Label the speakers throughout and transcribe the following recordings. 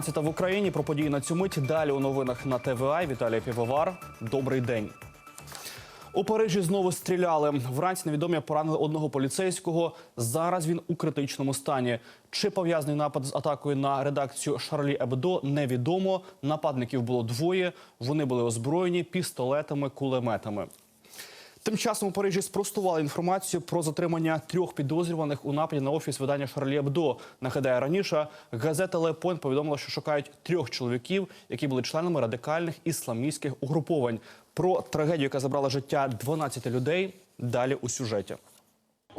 Speaker 1: Франції та в Україні про події на цю мить. Далі у новинах на ТВА. Віталій Півовар. Добрий день. У Парижі знову стріляли. Вранці невідомі поранили одного поліцейського. Зараз він у критичному стані. Чи пов'язаний напад з атакою на редакцію Шарлі Ебдо, невідомо. Нападників було двоє. Вони були озброєні пістолетами, кулеметами. Тим часом у Парижі спростували інформацію про затримання трьох підозрюваних у нападі на офіс видання Шарлі Ебдо. Нагадає раніше газета Лепон повідомила, що шукають трьох чоловіків, які були членами радикальних ісламістських угруповань. Про трагедію, яка забрала життя 12 людей, далі у сюжеті.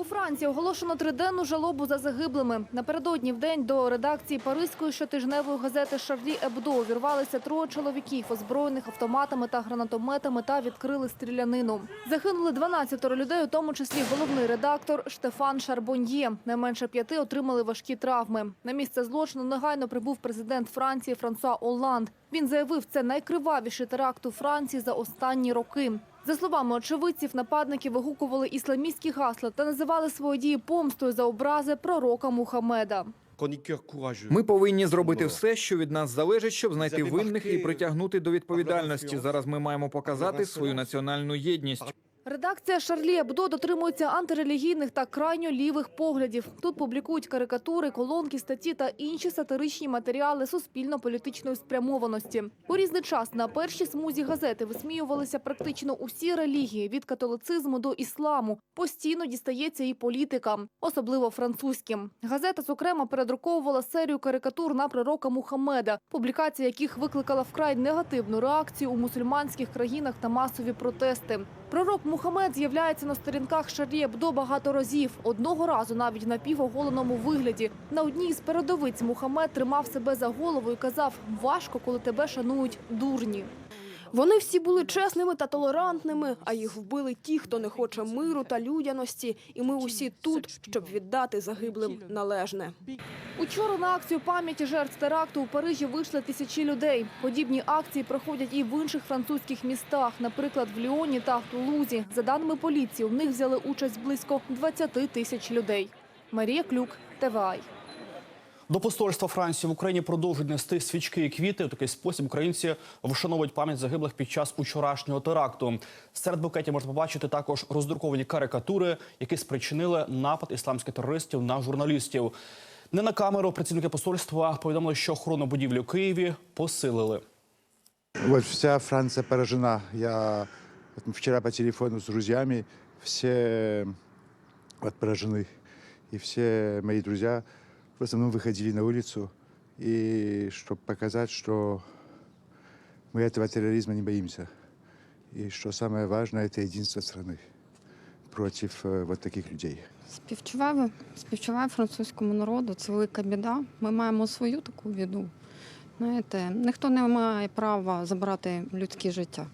Speaker 2: У Франції оголошено триденну жалобу за загиблими. Напередодні в день до редакції паризької щотижневої газети «Шарлі Ебдо» увірвалися троє чоловіків, озброєних автоматами та гранатометами, та відкрили стрілянину. Загинули 12 людей, у тому числі головний редактор Штефан Шарбоньє. Не менше п'яти отримали важкі травми. На місце злочину негайно прибув президент Франції Франсуа Олланд. Він заявив, це найкривавіший теракт у Франції за останні роки. За словами очевидців, нападники вигукували ісламістські гасла та називали свої дії помстою за образи пророка Мухаммеда.
Speaker 3: Ми повинні зробити все, що від нас залежить, щоб знайти винних і притягнути до відповідальності. Зараз ми маємо показати свою національну єдність.
Speaker 2: Редакція Шарлі Ебдо дотримується антирелігійних та крайньо лівих поглядів. Тут публікують карикатури, колонки, статті та інші сатиричні матеріали суспільно-політичної спрямованості. У різний час на першій смузі газети висміювалися практично усі релігії від католицизму до ісламу. Постійно дістається і політикам, особливо французьким. Газета, зокрема, передруковувала серію карикатур на пророка Мухаммеда, публікація яких викликала вкрай негативну реакцію у мусульманських країнах та масові протести. Пророк Мухаммед з'являється на сторінках Шарі Ебдо багато разів. Одного разу навіть в напівоголеному вигляді. На одній з передовиць Мухаммед тримав себе за голову і казав «Важко, коли тебе шанують дурні».
Speaker 4: Вони всі були чесними та толерантними, а їх вбили ті, хто не хоче миру та людяності. І ми усі тут, щоб віддати загиблим належне.
Speaker 2: Учора на акцію пам'яті жертв теракту у Парижі вийшли тисячі людей. Подібні акції проходять і в інших французьких містах, наприклад, в Ліоні та Тулузі. За даними поліції, в них взяли участь близько 20 тисяч людей. Марія Клюк, ТВАЙ.
Speaker 1: До посольства Франції в Україні продовжують нести свічки і квіти. У такий спосіб українці вшановують пам'ять загиблих під час учорашнього теракту. Серед букетів можна побачити також роздруковані карикатури, які спричинили напад ісламських терористів на журналістів. Не на камеру працівники посольства повідомили, що охорону будівлі у Києві посилили.
Speaker 5: Вот вся Франция поражена. Я вот вчера по телефону с друзьями, все вот поражены. И все мои друзья в основном выходили на улицу, и чтобы показать, что мы этого терроризма не боимся. И что самое важное, это единство страны против э, вот таких людей.
Speaker 6: Співчуваю, співчуваю французькому народу. Це велика біда. Ми маємо свою таку біду. Знаєте, ніхто не має права забрати людське життя.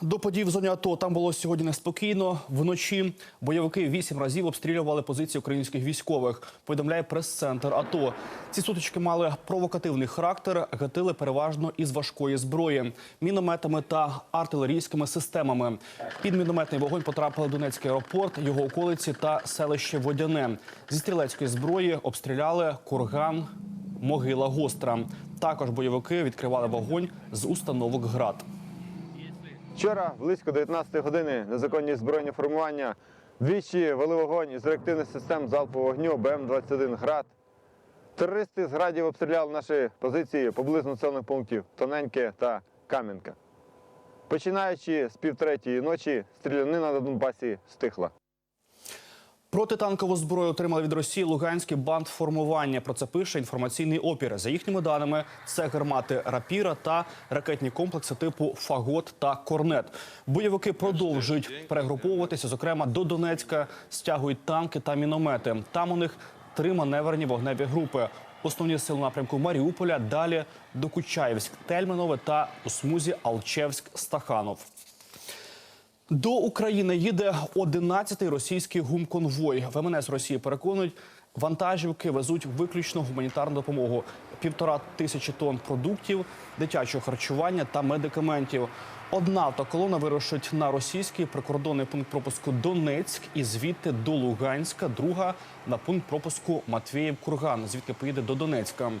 Speaker 1: До подій в зоні АТО там було сьогодні неспокійно. Вночі бойовики вісім разів обстрілювали позиції українських військових. Повідомляє прес-центр АТО. Ці сутички мали провокативний характер, гатили переважно із важкої зброї, мінометами та артилерійськими системами. Під мінометний вогонь потрапили Донецький аеропорт, його околиці та селище Водяне. Зі стрілецької зброї обстріляли курган, могила гостра. Також бойовики відкривали вогонь з установок град.
Speaker 7: Вчора, близько 19 години, незаконні збройні формування двічі вели вогонь із реактивних систем залпового вогню БМ-21 «Град». Терористи з градів обстріляли наші позиції поблизу населених пунктів Тоненьке та Кам'янка. Починаючи з півтретьої ночі, стрілянина на Донбасі стихла.
Speaker 1: Протитанкову зброю отримали від Росії Луганський бандформування. Про це пише інформаційний опір. За їхніми даними, це гармати рапіра та ракетні комплекси типу Фагот та Корнет. Бойовики продовжують перегруповуватися. Зокрема, до Донецька стягують танки та міномети. Там у них три маневрені вогневі групи. Основні сили напрямку Маріуполя далі до Тельманове та у смузі Алчевськ-Стаханов. До України їде 11-й російський гумконвой. В МНС Росії переконують, Вантажівки везуть виключно гуманітарну допомогу: півтора тисячі тонн продуктів, дитячого харчування та медикаментів. Одна автоколона вирушить на російський прикордонний пункт пропуску Донецьк і звідти до Луганська, друга на пункт пропуску Матвіїв-Курган, звідки поїде до Донецька.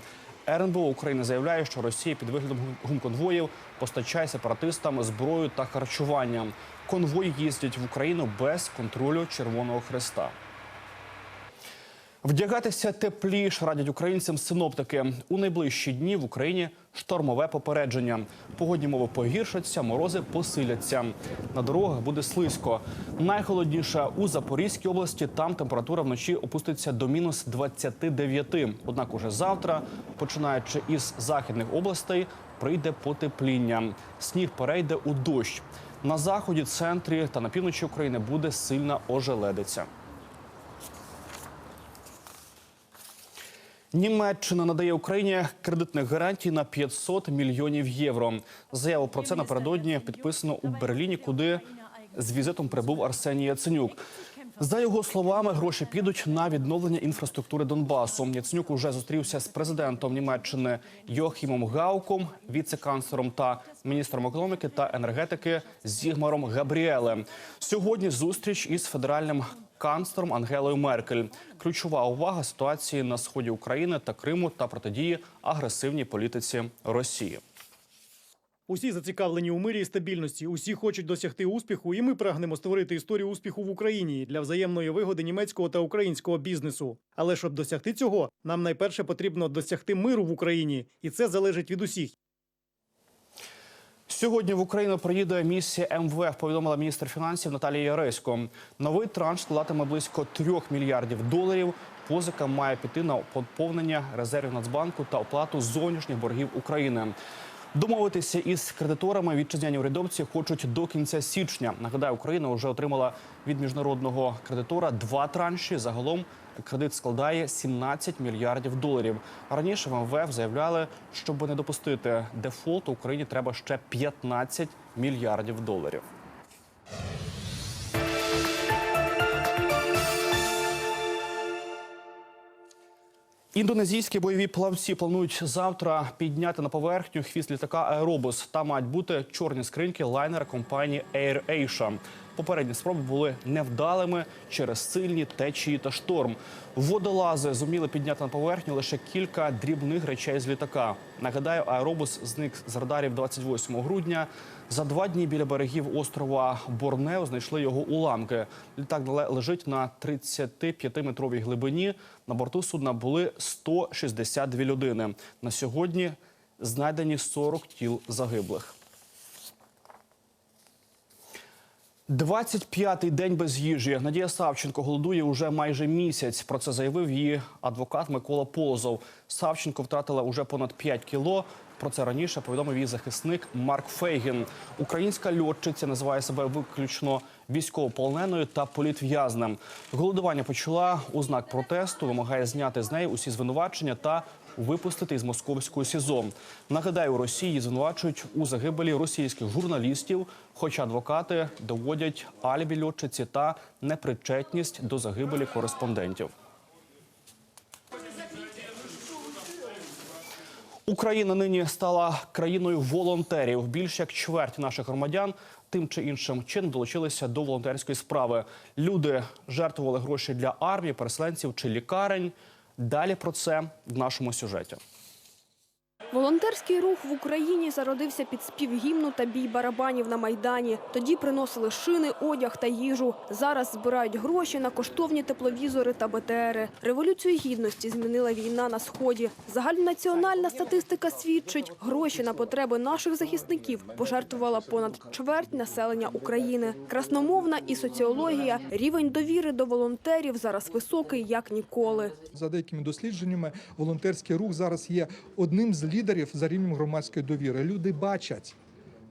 Speaker 1: РНБО України заявляє, що Росія під виглядом гумконвоїв постачає сепаратистам зброю та харчування. Конвої їздять в Україну без контролю Червоного Хреста. Вдягатися тепліше радять українцям синоптики. У найближчі дні в Україні штормове попередження. Погодні мови погіршаться, морози посиляться. На дорогах буде слизько. Найхолодніше у Запорізькій області. Там температура вночі опуститься до мінус 29. Однак уже завтра, починаючи із західних областей, прийде потепління. Сніг перейде у дощ. На заході, центрі та на півночі України буде сильна ожеледиця. Німеччина надає Україні кредитних гарантій на 500 мільйонів євро. Заяву про це напередодні підписано у Берліні, куди з візитом прибув Арсеній Яценюк. За його словами, гроші підуть на відновлення інфраструктури Донбасу. Яценюк уже зустрівся з президентом Німеччини Йохімом Гауком, віце-канцлером та міністром економіки та енергетики Зігмаром Габріеле. Сьогодні зустріч із федеральним канцлером Ангелою Меркель. Ключова увага ситуації на сході України та Криму та протидії агресивній політиці Росії.
Speaker 8: Усі зацікавлені у мирі і стабільності. Усі хочуть досягти успіху, і ми прагнемо створити історію успіху в Україні для взаємної вигоди німецького та українського бізнесу. Але щоб досягти цього, нам найперше потрібно досягти миру в Україні, і це залежить від усіх.
Speaker 1: Сьогодні в Україну приїде місія МВФ, повідомила міністр фінансів Наталія Яресько. Новий транш складатиме близько трьох мільярдів доларів. Позика має піти на поповнення резервів Нацбанку та оплату зовнішніх боргів України. Домовитися із кредиторами вітчизняні урядовці хочуть до кінця січня. Нагадаю, Україна вже отримала від міжнародного кредитора два транші. Загалом кредит складає 17 мільярдів доларів. Раніше в МВФ заявляли, щоб не допустити дефолту, Україні треба ще 15 мільярдів доларів. Індонезійські бойові плавці планують завтра підняти на поверхню хвіст літака Аеробус. Там мають бути чорні скриньки лайнера компанії Air Asia. Попередні спроби були невдалими через сильні течії та шторм. Водолази зуміли підняти на поверхню лише кілька дрібних речей з літака. Нагадаю, аеробус зник з радарів 28 грудня. За два дні біля берегів острова Борнео знайшли його уламки. Літак лежить на 35-метровій глибині. На борту судна були 162 людини. На сьогодні знайдені 40 тіл загиблих. 25-й день без їжі. Надія Савченко голодує уже майже місяць. Про це заявив її адвокат Микола Полозов. Савченко втратила уже понад 5 кіло. Про це раніше повідомив її захисник Марк Фейгін. Українська льотчиця називає себе виключно військовополоненою та політв'язнем. Голодування почала у знак протесту, вимагає зняти з неї усі звинувачення та випустити із московського СІЗО. Нагадаю, Росії звинувачують у загибелі російських журналістів, хоча адвокати доводять алібі льотчиці та непричетність до загибелі кореспондентів. Україна нині стала країною волонтерів. Більше як чверть наших громадян тим чи іншим чином долучилися до волонтерської справи. Люди жертвували гроші для армії, переселенців чи лікарень. Далі про це в нашому сюжеті.
Speaker 4: Волонтерський рух в Україні зародився під спів гімну та бій барабанів на Майдані. Тоді приносили шини, одяг та їжу. Зараз збирають гроші на коштовні тепловізори та БТРи. Революцію гідності змінила війна на Сході. Загальнонаціональна статистика свідчить, гроші на потреби наших захисників пожертвувала понад чверть населення України. Красномовна і соціологія, рівень довіри до волонтерів зараз високий, як ніколи.
Speaker 9: За деякими дослідженнями, волонтерський рух зараз є одним з лідерів за рівнем громадської довіри. Люди бачать,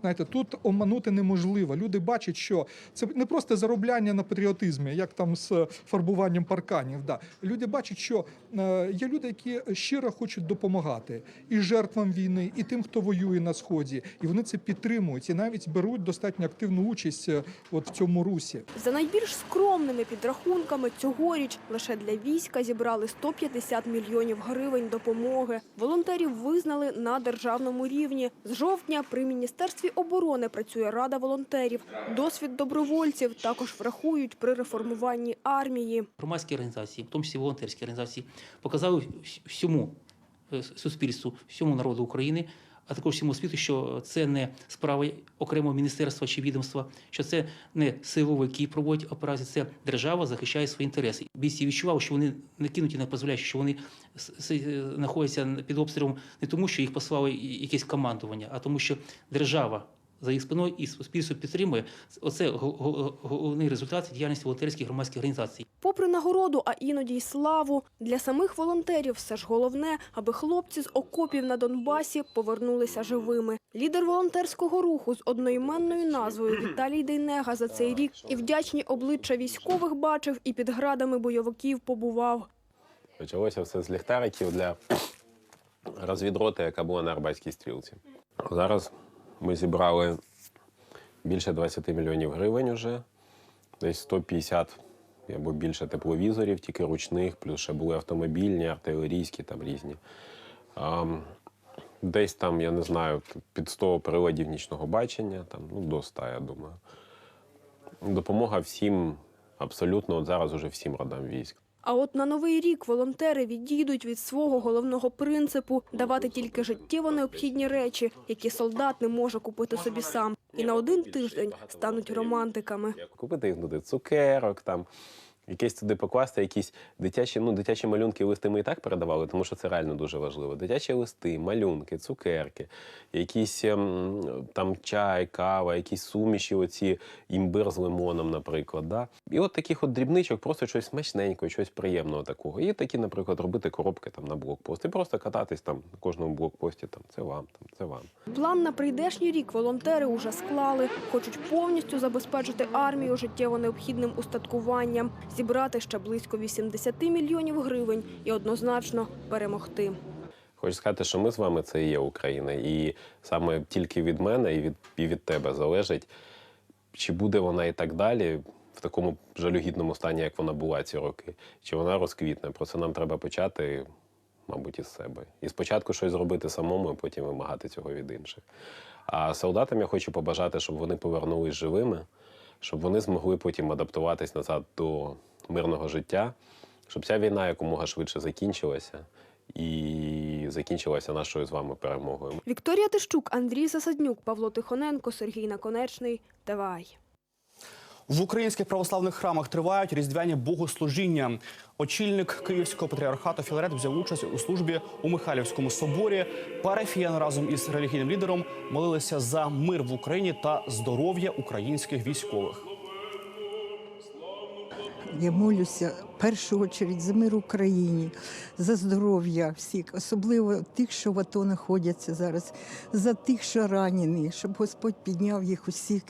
Speaker 9: Знаєте, тут оманути неможливо. Люди бачать, що це не просто заробляння на патріотизмі, як там з фарбуванням парканів. Да. Люди бачать, що е, є люди, які щиро хочуть допомагати і жертвам війни, і тим, хто воює на сході, і вони це підтримують і навіть беруть достатньо активну участь е, от в цьому русі.
Speaker 4: За найбільш скромними підрахунками цьогоріч лише для війська зібрали 150 мільйонів гривень допомоги. Волонтерів визнали на державному рівні. З жовтня при міністерстві оборони працює рада волонтерів. Досвід добровольців також врахують при реформуванні армії.
Speaker 10: громадські організації, в тому числі волонтерські організації, показали всьому е, суспільству, всьому народу України, а також всьому світу, що це не справа окремого міністерства чи відомства, що це не силовики проводять операції, це держава захищає свої інтереси. Бійці відчували, що вони не кинуті, на дозволяють, що вони е, знаходяться під обстрілом не тому, що їх послали якесь командування, а тому, що держава. За їх спиною і суспільство підтримує. Оце го- го- головний результат діяльності волонтерських громадських організацій.
Speaker 4: Попри нагороду, а іноді й славу, для самих волонтерів все ж головне, аби хлопці з окопів на Донбасі повернулися живими. Лідер волонтерського руху з одноіменною назвою Віталій Дейнега за цей рік і вдячні обличчя військових бачив, і під градами бойовиків побував.
Speaker 11: Почалося все з ліхтариків для розвідроти, яка була на Арбатській стрілці. Зараз ми зібрали більше 20 мільйонів гривень уже, десь 150 або більше тепловізорів, тільки ручних, плюс ще були автомобільні, артилерійські, там різні. Десь там, я не знаю, під 100 приладів нічного бачення, там, ну, до 100, я думаю. Допомога всім, абсолютно, от зараз уже всім родам військ.
Speaker 4: А от на новий рік волонтери відійдуть від свого головного принципу давати тільки життєво необхідні речі, які солдат не може купити собі сам, і на один тиждень стануть романтиками.
Speaker 11: Купити їх туди цукерок, там якесь туди покласти, якісь дитячі, ну, дитячі малюнки листи ми і так передавали, тому що це реально дуже важливо. Дитячі листи, малюнки, цукерки, якісь ем, там чай, кава, якісь суміші, оці імбир з лимоном, наприклад. Да? І от таких от дрібничок, просто щось смачненького, щось приємного такого. І такі, наприклад, робити коробки там на блокпост. І просто кататись там на кожному блокпості. Там це вам, там це вам.
Speaker 4: План на прийдешній рік волонтери уже склали. Хочуть повністю забезпечити армію життєво необхідним устаткуванням, зібрати ще близько 80 мільйонів гривень і однозначно перемогти.
Speaker 11: Хочу сказати, що ми з вами це і є Україна, і саме тільки від мене і від, і від тебе залежить, чи буде вона і так далі в такому жалюгідному стані, як вона була ці роки, чи вона розквітне. Про це нам треба почати, мабуть, із себе. І спочатку щось зробити самому, а потім вимагати цього від інших. А солдатам я хочу побажати, щоб вони повернулись живими, щоб вони змогли потім адаптуватись назад до мирного життя, щоб ця війна якомога швидше закінчилася і закінчилася нашою з вами перемогою.
Speaker 4: Вікторія Тищук, Андрій Засаднюк, Павло Тихоненко, Сергій Наконечний. Давай.
Speaker 1: В українських православних храмах тривають різдвяні богослужіння. Очільник Київського патріархату Філарет взяв участь у службі у Михайлівському соборі. Парафіян разом із релігійним лідером молилися за мир в Україні та здоров'я українських військових.
Speaker 12: Я молюся в першу чергу за мир Україні, за здоров'я всіх, особливо тих, що в АТО знаходяться зараз, за тих, що ранені, щоб Господь підняв їх усіх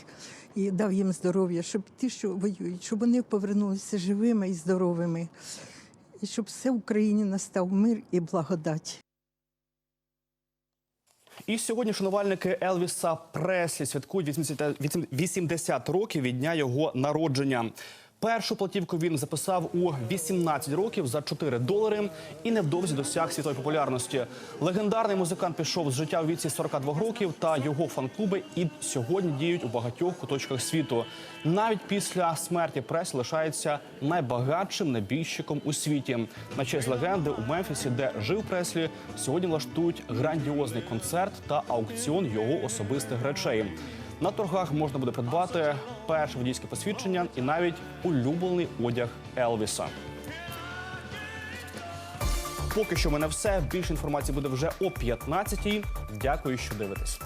Speaker 12: і дав їм здоров'я, щоб ті, що воюють, щоб вони повернулися живими і здоровими, і щоб все в Україні настав мир і благодать.
Speaker 1: І сьогодні шанувальники Елвіса Преслі святкують 80 80 років від дня його народження. Першу платівку він записав у 18 років за 4 долари і невдовзі досяг світової популярності. Легендарний музикант пішов з життя у віці 42 років, та його фан-клуби і сьогодні діють у багатьох куточках світу. Навіть після смерті Преслі лишається найбагатшим небіжчиком у світі. На честь легенди у Мемфісі, де жив Преслі, сьогодні влаштують грандіозний концерт та аукціон його особистих речей. На торгах можна буде придбати перше водійське посвідчення і навіть улюблений одяг Елвіса. Поки що в мене все. Більше інформації буде вже о 15-й. Дякую, що дивитесь.